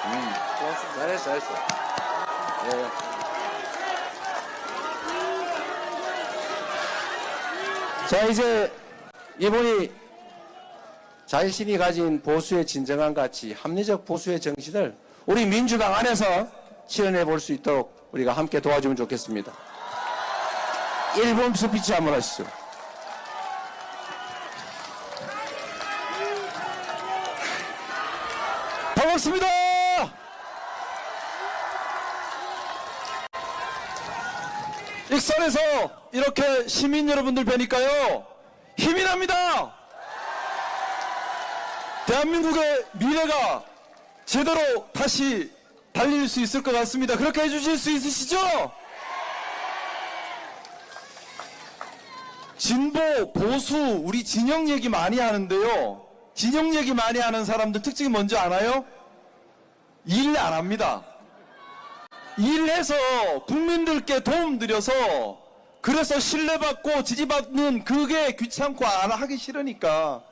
잘했어, 잘했어. 예. 자, 이제 이분이 자신이 가진 보수의 진정한 가치, 합리적 보수의 정신을 우리 민주당 안에서 실현해 볼 수 있도록 우리가 함께 도와주면 좋겠습니다. 1분 스피치 한번 하시죠. 반갑습니다. 익산에서 이렇게 시민 여러분들 뵈니까요 힘이 납니다. 대한민국의 미래가 제대로 다시 달릴 수 있을 것 같습니다. 그렇게 해주실 수 있으시죠? 진보, 보수, 우리 진영 얘기 많이 하는데요. 진영 얘기 많이 하는 사람들 특징이 뭔지 알아요? 일 안 합니다. 일해서 국민들께 도움 드려서 그래서 신뢰받고 지지받는 그게 귀찮고 안 하기 싫으니까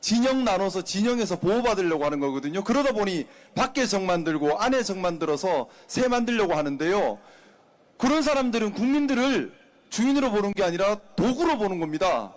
진영 나눠서 진영에서 보호받으려고 하는 거거든요. 그러다 보니 밖에 정 만들고 안에 정 만들어서 새 만들려고 하는데요. 그런 사람들은 국민들을 주인으로 보는 게 아니라 도구로 보는 겁니다.